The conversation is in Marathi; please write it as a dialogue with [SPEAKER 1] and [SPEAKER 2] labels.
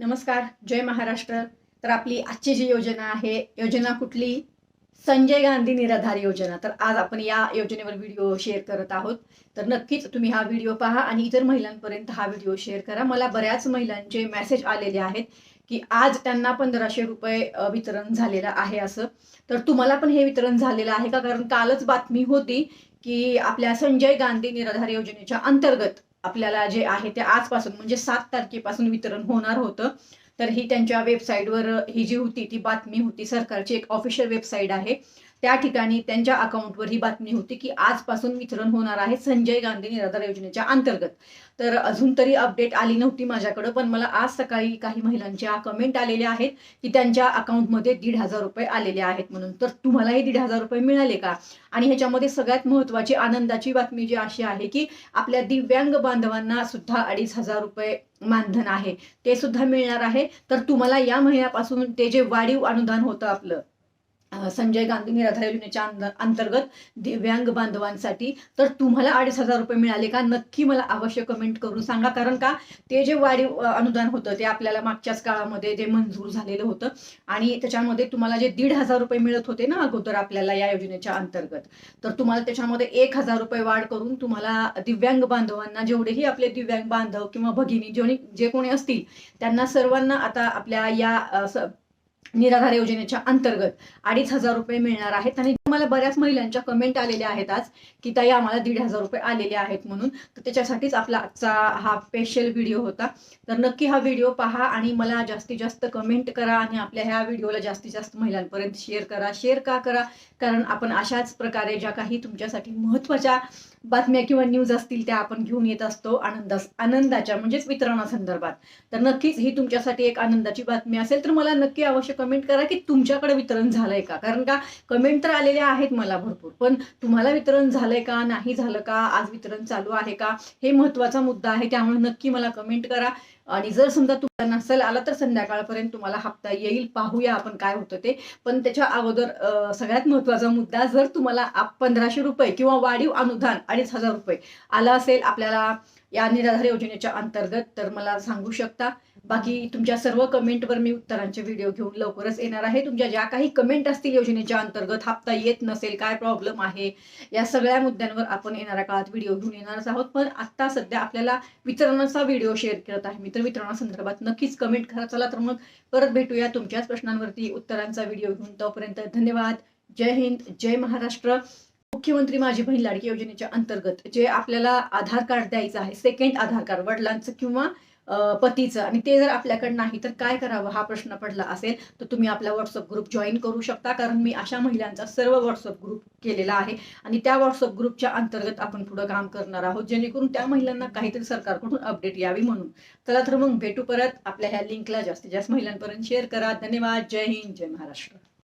[SPEAKER 1] नमस्कार जय महाराष्ट्र. तर आपली आजची जी योजना आहे योजना कुठली? संजय गांधी निराधार योजना. तर आज आपण या योजनेवर व्हिडिओ शेअर करत आहोत. तर नक्कीच तुम्ही हा व्हिडिओ पहा आणि इतर महिलांपर्यंत हा व्हिडिओ शेअर करा. मला बऱ्याच महिलांचे मेसेज आलेले आहेत की आज त्यांना पंधराशे रुपये वितरण झालेलं आहे असं. तर तुम्हाला पण हे वितरण झालेलं आहे का? कारण कालच बातमी होती की आपल्या संजय गांधी निराधार योजनेच्या अंतर्गत आपल्याला जे आहे ते आजपासून म्हणजे सात तारखेपासून वितरण होणार होतं. तर ही त्यांच्या वेबसाईटवर ही जी होती ती बातमी होती. सरकारची एक ऑफिशियल वेबसाईट आहे. त्या ठिकाणी त्यांच्या अकाउंटवर ही बातमी होती की आजपासून वितरण होणार आहे संजय गांधी निराधार योजनेच्या अंतर्गत. तर अजून तरी अपडेट आली नव्हती माझ्याकडं पण मला आज सकाळी काही महिलांच्या कमेंट आलेल्या आहेत की त्यांच्या अकाउंटमध्ये दीड हजार रुपये आलेले आहेत म्हणून. तर तुम्हालाही दीड हजार रुपये मिळाले का? आणि ह्याच्यामध्ये सगळ्यात महत्त्वाची आनंदाची बातमी जी अशी आहे की आपल्या दिव्यांग बांधवांना सुद्धा अडीच हजार रुपये मानधन आहे. ते सुद्धा मिळणार आहे. तर तुम्हाला या महिन्यापासून ते जे वाढीव अनुदान होतं आपलं संजय गांधी निराधार योजनेच्या अंतर्गत दिव्यांग बांधवांसाठी. तर तुम्हाला अडीच हजार रुपये मिळाले का? नक्की मला अवश्य कमेंट करून सांगा. कारण का? ते जे वाढीव अनुदान होतं ते आपल्याला मागच्याच काळामध्ये जे मंजूर झालेलं होतं. आणि त्याच्यामध्ये तुम्हाला जे दीड हजार रुपये मिळत होते ना अगोदर आपल्याला या योजनेच्या अंतर्गत. तर तुम्हाला त्याच्यामध्ये एक हजार रुपये वाढ करून तुम्हाला दिव्यांग बांधवांना जेवढेही आपले दिव्यांग बांधव किंवा भगिनी जे कोणी असतील त्यांना सर्वांना आता आपल्या या निराधार योजनेच्या अंतर्गत अडीच हजार रुपये मिळणार आहेत आणि मला बऱ्याच महिलांच्या कमेंट आलेल्या आहेत आज की ताई आम्हाला दीड हजार रुपये आलेले आहेत म्हणून. तर त्याच्यासाठीच आपला आजचा हा स्पेशल व्हिडिओ होता. तर नक्की हा व्हिडिओ पहा आणि मला जास्तीत जास्त कमेंट करा आणि आपल्या ह्या व्हिडिओला जास्तीत जास्त महिलांपर्यंत शेअर करा. शेअर का करा? कारण आपण अशाच प्रकारे ज्या काही तुमच्यासाठी महत्त्वाच्या बातम्या किंवा न्यूज असतील त्या आपण घेऊन येत असतो आनंदा आनंदाच्या म्हणजेच वितरणासंदर्भात तर नक्कीच ही तुमच्यासाठी एक आनंदाची बातमी असेल तर मला नक्की अवश्य कमेंट करा की तुमच्याकडे वितरण झालंय का? कारण का? कमेंट तर आलेले आलेल्या आहेत मला भरपूर. पण तुम्हाला वितरण झालंय का? नाही झालं का? आज वितरण चालू आहे का? हे महत्त्वाचा मुद्दा आहे त्यामुळे नक्की मला कमेंट करा. आणि जर समजा तुम्हाला नसेल आला तर संध्याकाळपर्यंत तुम्हाला हप्ता येईल. पाहूया आपण काय होतं ते. पण त्याच्या अगोदर सगळ्यात महत्त्वाचा मुद्दा जर तुम्हाला पंधराशे रुपये किंवा वाढीव अनुदान अडीच हजार रुपये आलं असेल आपल्याला या निराधार योजनेच्या अंतर्गत तर मला सांगू शकता. बाकी तुमच्या सर्व कमेंटवर मी उत्तरांचे व्हिडिओ घेऊन लवकरच येणार आहे. तुमच्या ज्या काही कमेंट असतील योजनेच्या अंतर्गत हप्ता येत नसेल काय प्रॉब्लेम आहे या सगळ्या मुद्द्यांवर आपण येणाऱ्या काळात व्हिडिओ घेऊन येणारच आहोत. पण आत्ता सध्या आपल्याला वितरणाचा व्हिडिओ शेअर करत आहे. मित्र वितरणासंदर्भात नक्कीच कमेंट करा. चला तर मग परत भेटूया तुमच्याच प्रश्नांवरती उत्तरांचा व्हिडिओ घेऊन. तोपर्यंत धन्यवाद. जय हिंद जय महाराष्ट्र. मुख्यमंत्री माझी बहीण लाडकी योजनेच्या अंतर्गत जे आपल्याला आधार कार्ड द्यायचं आहे सेकंड आधार कार्ड वडिलांचं किंवा पतीचं. आणि ते जर आपल्याकडे नाही तर काय करावं हा प्रश्न पडला असेल तर तुम्ही आपला व्हॉट्सअप ग्रुप जॉईन करू शकता. कारण मी अशा महिलांचा सर्व व्हॉट्सअप ग्रुप केलेला आहे. आणि त्या व्हॉट्सअप ग्रुपच्या अंतर्गत आपण पुढे काम करणार आहोत. जेणेकरून त्या महिलांना काहीतरी सरकारकडून अपडेट यावी म्हणून. चला तर मग भेटू परत. आपल्या ह्या लिंकला जास्तीत जास्त महिलांपर्यंत शेअर करा. धन्यवाद. जय हिंद. जय महाराष्ट्र.